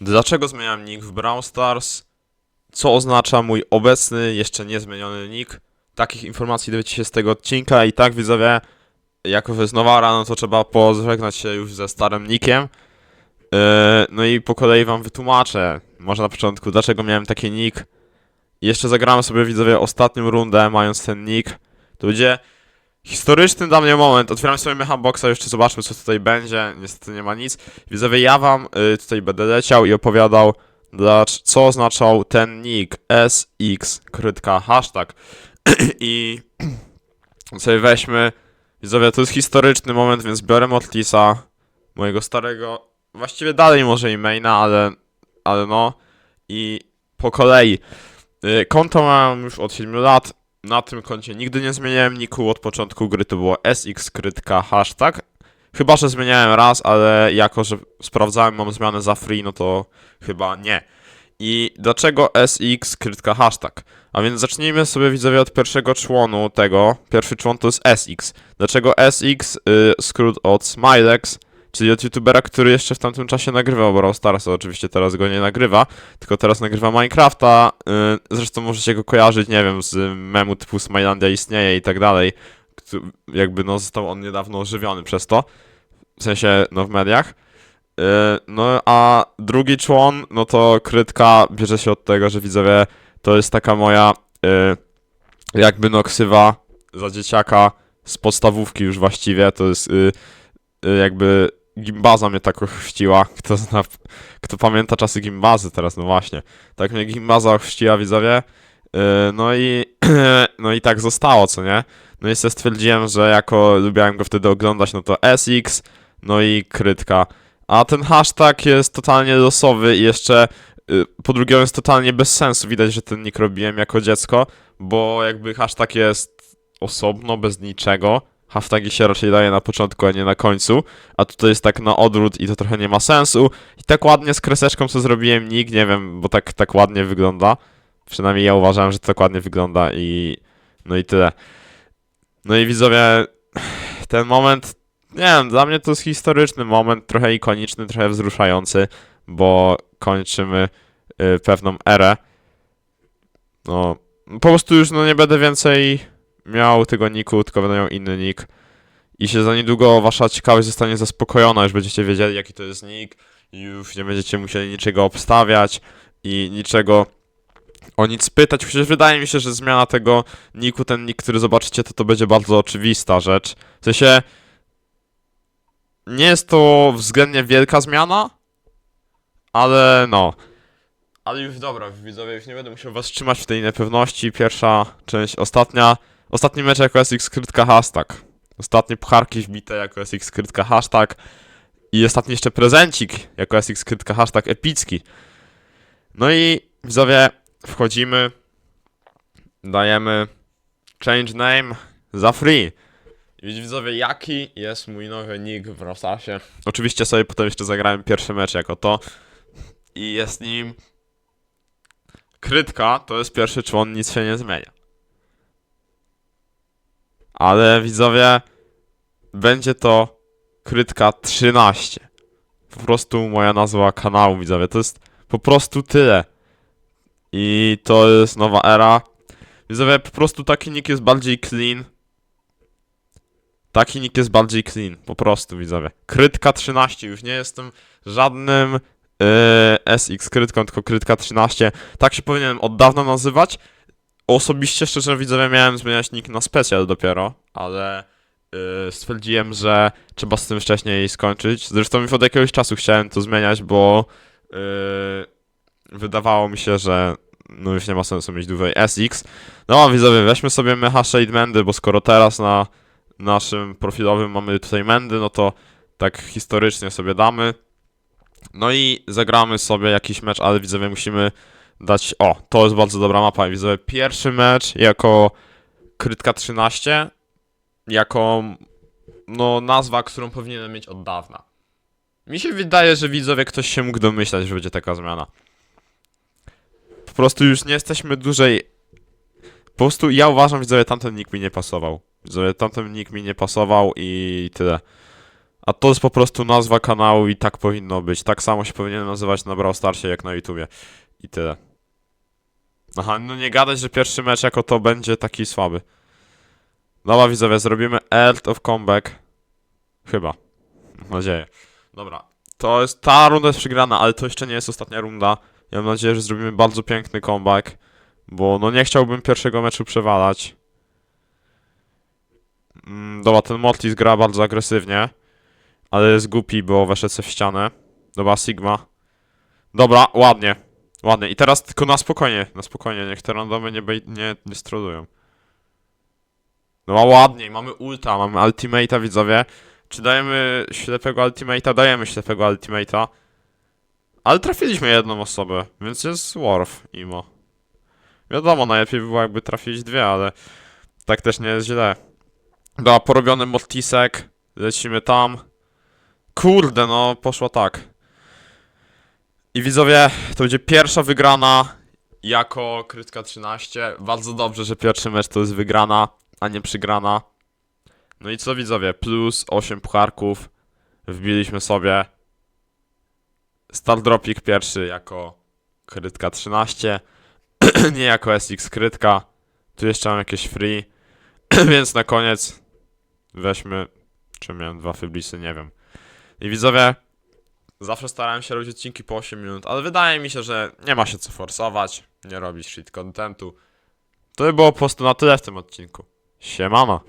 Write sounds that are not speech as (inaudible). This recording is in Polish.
Dlaczego zmieniam nick w Brawl Stars? Co oznacza mój obecny, jeszcze niezmieniony nick? Takich informacji dowiecie się z tego odcinka i tak widzowie, jako że jest nowa rano, to trzeba pożegnać się już ze starym nickiem. Yy, no i po kolei wam wytłumaczę, może na początku, dlaczego miałem taki nick. Jeszcze zagramy sobie widzowie ostatnią rundę, mając ten nick. To będzie historyczny dla mnie moment. Otwieram sobie Mecha Boxa, jeszcze zobaczmy co tutaj będzie. Niestety nie ma nic. Widzowie, ja wam y, tutaj będę leciał i opowiadał, dlacz, co oznaczał ten nick SX, krytka, hashtag. (clears throat) I (clears throat) sobie weźmy, widzowie, to jest historyczny moment, więc biorę Motlisa, mojego starego, właściwie dalej może i maina, ale, ale no. I po kolei. Y, Konto mam już od 7 lat. Na tym koncie nigdy nie zmieniałem niku. Od początku gry to było SX krytka hashtag. Chyba, że zmieniałem raz, ale jako, że sprawdzałem, mam zmianę za free, no to chyba nie. I dlaczego SX krytka hashtag? A więc zacznijmy sobie widzowie od pierwszego członu tego. Pierwszy człon to jest SX. Dlaczego SX? Y, skrót od Smilex, czyli od youtubera, który jeszcze w tamtym czasie nagrywał Brawl Starsa. Oczywiście teraz go nie nagrywa, tylko teraz nagrywa Minecrafta. y, Zresztą możecie go kojarzyć, nie wiem, z memu typu Smilandia istnieje i tak dalej. Jakby no został on niedawno ożywiony przez to. W sensie, no w mediach. Y, No a drugi człon, no to krytka bierze się od tego, że widzowie, to jest taka moja y, jakby no ksywa za dzieciaka z podstawówki już właściwie. To jest jakby gimbaza mnie tak ochrzciła. Kto zna, kto pamięta czasy gimbazy teraz, no właśnie. Tak mnie gimbaza ochrzciła, widzowie. Yy, no i (clears throat) no i tak zostało, co nie? No i sobie stwierdziłem, że jako lubiałem go wtedy oglądać, no to SX, no i krytka. A ten hashtag jest totalnie losowy i jeszcze yy, po drugie on jest totalnie bez sensu. Widać, że ten nick robiłem jako dziecko, bo jakby hashtag jest osobno, bez niczego. Hashtagi się raczej daje na początku, a nie na końcu. A tutaj jest tak na odwrót i to trochę nie ma sensu. I tak ładnie z kreseczką co zrobiłem nick, nie wiem, bo tak, tak ładnie wygląda. Przynajmniej ja uważałem, że to tak ładnie wygląda i no i tyle. No i widzowie, ten moment, nie wiem, dla mnie to jest historyczny moment, trochę ikoniczny, trochę wzruszający, bo kończymy y, pewną erę. No, po prostu już no nie będę więcej miał tego niku, tylko będę miał inny nick. I się za niedługo wasza ciekawość zostanie zaspokojona, już będziecie wiedzieli jaki to jest nick, już nie będziecie musieli niczego obstawiać i niczego o nic pytać, chociaż wydaje mi się, że zmiana tego niku, ten nick, który zobaczycie, to to będzie bardzo oczywista rzecz. W sensie, nie jest to względnie wielka zmiana, ale no. Ale już dobra, widzowie, już nie będę musiał was trzymać w tej niepewności. Pierwsza część, ostatnia, ostatni mecz jako SX skrytka hashtag. Ostatnie pucharki wbite jako SX skrytka hashtag. I ostatni jeszcze prezencik jako SX skrytka hashtag epicki. No i widzowie, wchodzimy, dajemy change name za free. Widzowie, jaki jest mój nowy nick w Rosasie. Oczywiście sobie potem jeszcze zagrałem pierwszy mecz jako to. I jest nim Krytka, to jest pierwszy człon, nic się nie zmienia. Ale widzowie, będzie to Krytka 13. Po prostu moja nazwa kanału, widzowie. To jest po prostu tyle. I to jest nowa era. Widzowie, po prostu taki nick jest bardziej clean. Taki nick jest bardziej clean, po prostu widzowie. Krytka 13, już nie jestem żadnym yy, SX krytką, tylko krytka 13. Tak się powinienem od dawna nazywać. Osobiście, szczerze widzowie, miałem zmieniać nick na specjal dopiero, ale yy, stwierdziłem, że trzeba z tym wcześniej skończyć. Zresztą już od jakiegoś czasu chciałem to zmieniać, bo yy, wydawało mi się, że no już nie ma sensu mieć dłużej SX. No a widzowie, weźmy sobie mecha Shade Mendy, bo skoro teraz na naszym profilowym mamy tutaj Mendy, no to tak historycznie sobie damy. No i zagramy sobie jakiś mecz, ale widzowie musimy dać... O, to jest bardzo dobra mapa. Widzowie, pierwszy mecz jako Krytka 13, jako no nazwa, którą powinienem mieć od dawna. Mi się wydaje, że widzowie ktoś się mógł domyślać, że będzie taka zmiana. Po prostu już nie jesteśmy dłużej... Po prostu ja uważam, widzowie, tamten nick mi nie pasował. Widzowie, tamten nick mi nie pasował i tyle. A to jest po prostu nazwa kanału i tak powinno być. Tak samo się powinien nazywać na Brawl Starsie jak na YouTubie. I tyle. Aha, no nie gadać, że pierwszy mecz jako to będzie taki słaby. Dobra widzowie, zrobimy Earth of Comeback. Chyba. Mam nadzieję. Dobra. To jest, ta runda jest przegrana, ale to jeszcze nie jest ostatnia runda. Ja mam nadzieję, że zrobimy bardzo piękny comeback. Bo no nie chciałbym pierwszego meczu przewalać. Mm, dobra, ten Mortis gra bardzo agresywnie. Ale jest głupi, bo weszedł w ścianę. Dobra, Sigma. Dobra, ładnie. Ładnie. I teraz tylko na spokojnie, na spokojnie. Niech te randomy nie, bej- nie, nie strolują. Dobra, ładnie. Mamy ulta, mamy ultimate'a, widzowie. Czy dajemy ślepego ultimate'a? Dajemy ślepego ultimate'a. Ale trafiliśmy jedną osobę, więc jest Worf, Imo. Wiadomo, najlepiej by było jakby trafić dwie, ale tak też nie jest źle. Dobra, porobiony Mortisek. Lecimy tam. Kurde, no poszło tak. I widzowie, to będzie pierwsza wygrana jako Krytka 13. Bardzo dobrze, że pierwszy mecz to jest wygrana, a nie przygrana. No i co widzowie, plus 8 pucharków wbiliśmy sobie. Stardropik pierwszy jako Krytka 13, (clears throat) nie jako SX Krytka. Tu jeszcze mam jakieś free, (clears throat) więc na koniec weźmy, czy miałem dwa fyblisy, nie wiem. I widzowie, zawsze starałem się robić odcinki po 8 minut, ale wydaje mi się, że nie ma się co forsować, nie robić shit contentu. To by było po prostu na tyle w tym odcinku. Siemano.